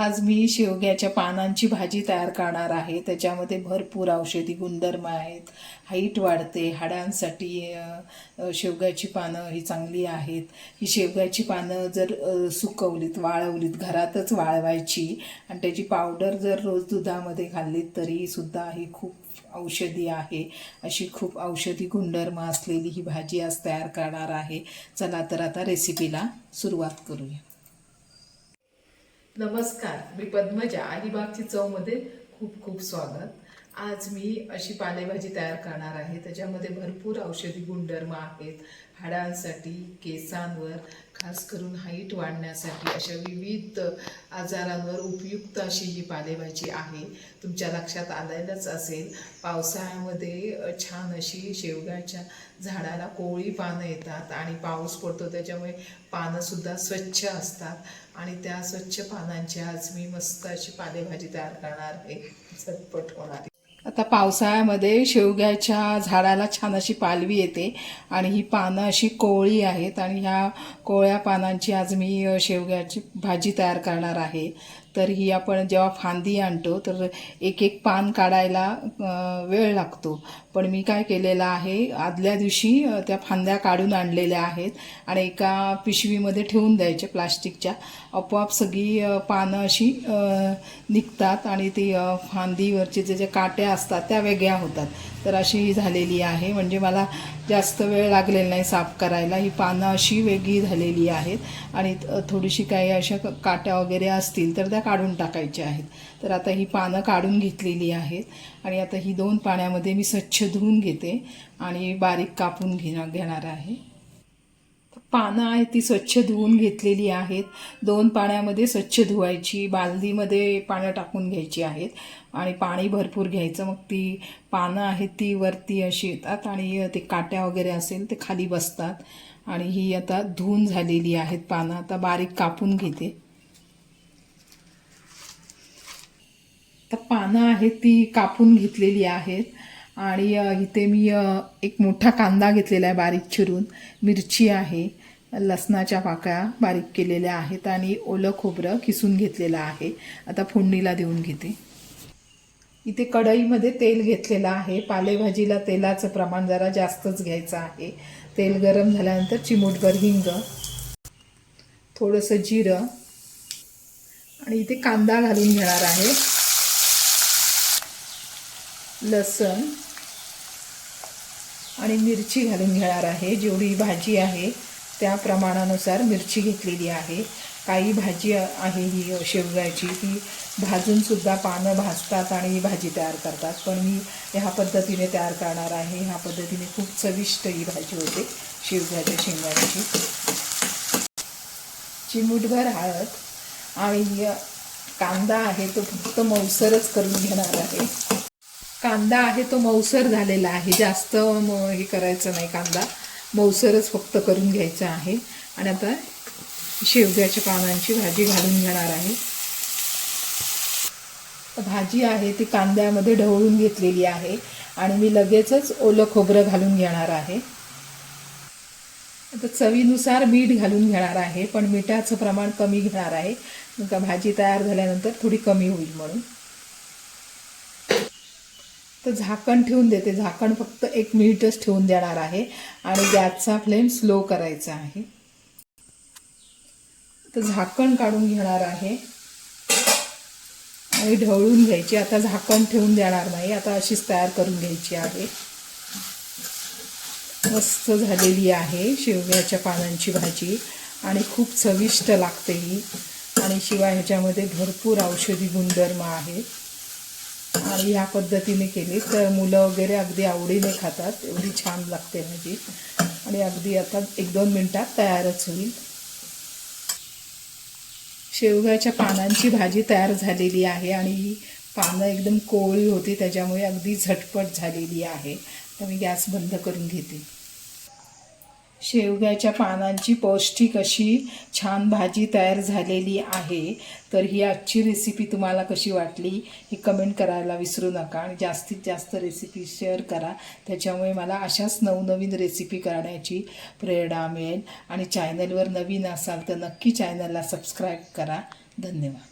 आज मी शेवग्याच्या पानांची भाजी तयार करणार आहे. त्याच्यामध्ये भरपूर औषधी गुणधर्म आहेत. हाईट वाढते हाडांसाठी शेवग्याची पानं ही चांगली आहेत. ही शेवग्याची पानं जर सुकवलीत वाळवलीत घरातच वाळवायची आणि त्याची पावडर जर रोज दुधामध्ये घाललीत तरीसुद्धा ही खूप औषधी आहे. अशी खूप औषधी गुणधर्म असलेली ही भाजी आज तयार करणार आहे. चला तर आता रेसिपीला सुरुवात करूया. नमस्कार. मी पद्मजा. अलिबागची चवमध्ये खूप खूप स्वागत. आज मी अशी पालेभाजी तयार करणार आहे. त्याच्यामध्ये भरपूर औषधी गुणधर्म आहेत. हाडांसाठी केसांवर खास करून हाईट वाढण्यासाठी अशा विविध आजारांवर उपयुक्त अशी ही पालेभाजी आहे. तुमच्या लक्षात आलेलंच असेल पावसाळ्यामध्ये छान अशी शेवगाच्या झाडाला कोवळी पानं येतात आणि पाऊस पडतो. त्याच्यामुळे पानंसुद्धा स्वच्छ असतात. आणि त्या स्वच्छ पानांची आज मी मस्त अशी पालेभाजी तयार करणार आहे. झटपट होणार आता पावसाळ्यामध्ये शेवग्याच्या झाडाला छान अशी पालवी येते. आणि ही पानं अशी कोवळी आहेत. आणि ह्या कोवळ्या पानांची आज मी शेवग्याची भाजी तयार करणार आहे. तर ही आपण जेव्हा फांदी आणतो तर एक एक पान काढायला वेळ लागतो. पण मी काय केलेलं आहे आदल्या दिवशी त्या फांद्या काढून आणलेल्या आहेत आणि एका पिशवीमध्ये ठेवून द्यायचे प्लास्टिकच्या. आपोआप सगळी पानं अशी निघतात आणि ती फांदीवरचे जे जे काट्या असतात त्या वेगळ्या होतात. तर अशी ही झालेली आहे. म्हणजे मला जास्त वेळ लागलेला नाही साफ करायला. ही पानं अशी वेगळी झालेली आहेत आणि थोडीशी काही अशा क- काट्या वगैरे असतील तर त्या काढून टाकायचे आहेत. तर आता ही पानं काढून घेतलेली आहेत आणि आता ही दोन पाण्यामध्ये मी स्वच्छ धुवून घेते आणि बारीक कापून घेणार घेणार आहे. पानं आहेत ती स्वच्छ धुवून घेतलेली आहेत. दोन पाण्यामध्ये स्वच्छ धुवायची बालदीमध्ये पानं टाकून घ्यायची आहेत आणि पाणी भरपूर घ्यायचं. मग ती पानं आहेत ती वरती अशी येतात आणि ते काट्या वगैरे असेल ते खाली बसतात. आणि ही आता धुवून झालेली आहेत पानं. आता बारीक कापून घेते. तर पानं आहेत ती कापून घेतलेली आहेत. आणि इथे मी एक मोठा कांदा घेतलेला आहे बारीक चिरून. मिरची आहे लसणाच्या पाकळ्या बारीक केलेल्या आहेत आणि ओलं खोबरं किसून घेतलेलं आहे. आता फोडणीला देऊन घेते. इथे कढईमध्ये तेल घेतलेलं आहे. पालेभाजीला तेलाचं प्रमाण जरा जास्तच घ्यायचं आहे. तेल गरम झाल्यानंतर चिमूटभर हिंग थोडंसं जिरं आणि इथे कांदा घालून घेणार आहे. लसण आणि मिरची घालून घेणार आहे. जेवढी भाजी आहे त्या प्रमाणानुसार मिरची घेतलेली आहे. काही भाजी आहे ही शेवग्याची ती भाजूनसुद्धा पानं भाजतात आणि भाजी तयार करतात. पण मी ह्या पद्धतीने तयार करणार आहे. ह्या पद्धतीने खूप चविष्ट ही भाजी होते शेवग्याच्या शेंगांची. चिमूटभर हळद आणि कांदा आहे तो फक्त मौसरच करून घेणार आहे. कांदा आहे तो मौसर झालेला आहे. जास्त म हे करायचं नाही कांदा. मौसरच फक्त करून घ्यायचा आहे. आणि आता शेवग्याच्या पानांची भाजी घालून घेणार आहे. भाजी आहे ती कांद्यामध्ये ढवळून घेतलेली आहे. आणि मी लगेचच ओलं खोबरं घालून घेणार आहे. आता चवीनुसार मीठ घालून घेणार आहे. पण मिठाचं प्रमाण कमी घेणार आहे. भाजी तयार झाल्यानंतर थोडी कमी होईल म्हणून. तर झाकण ठेवून देते. झाकण फक्त एक मिनिटच ठेवून देणार आहे. आणि गॅसचा फ्लेम स्लो करायचा आहे. तर झाकण काढून घेणार आहे. आणि ढवळून घ्यायची. आता झाकण ठेवून देणार नाही. आता अशीच तयार करून घ्यायची आहे. मस्त झालेली आहे शेवग्याच्या पानांची भाजी. आणि खूप चविष्ट लागते ही. आणि शिवाय ह्याच्यामध्ये भरपूर औषधी गुणधर्म आहेत. ह्या पद्धतीने केली. तर मुलं वगैरे अगदी आवडीने खातात. एवढी छान लागते भाजी आणि अगदी आता एक दोन मिनटात तयारच होईल. शेवग्याच्या पानांची भाजी तयार झालेली आहे आणि ही पानं एकदम कोवळी होती त्याच्यामुळे अगदी झटपट झालेली आहे. तर मी गॅस बंद करून घेते. शेवग्याच्या पानांची पौष्टिक अशी छान भाजी तयार झालेली आहे. तर ही आजची रेसिपी तुम्हाला कशी वाटली ही कमेंट करायला विसरू नका आणि जास्तीत जास्त रेसिपी शेअर करा. त्याच्यामुळे मला अशाच नवनवीन रेसिपी करण्याची प्रेरणा मिळेल. आणि चॅनलवर नवीन असाल तर नक्की चॅनलला सबस्क्राईब करा. धन्यवाद.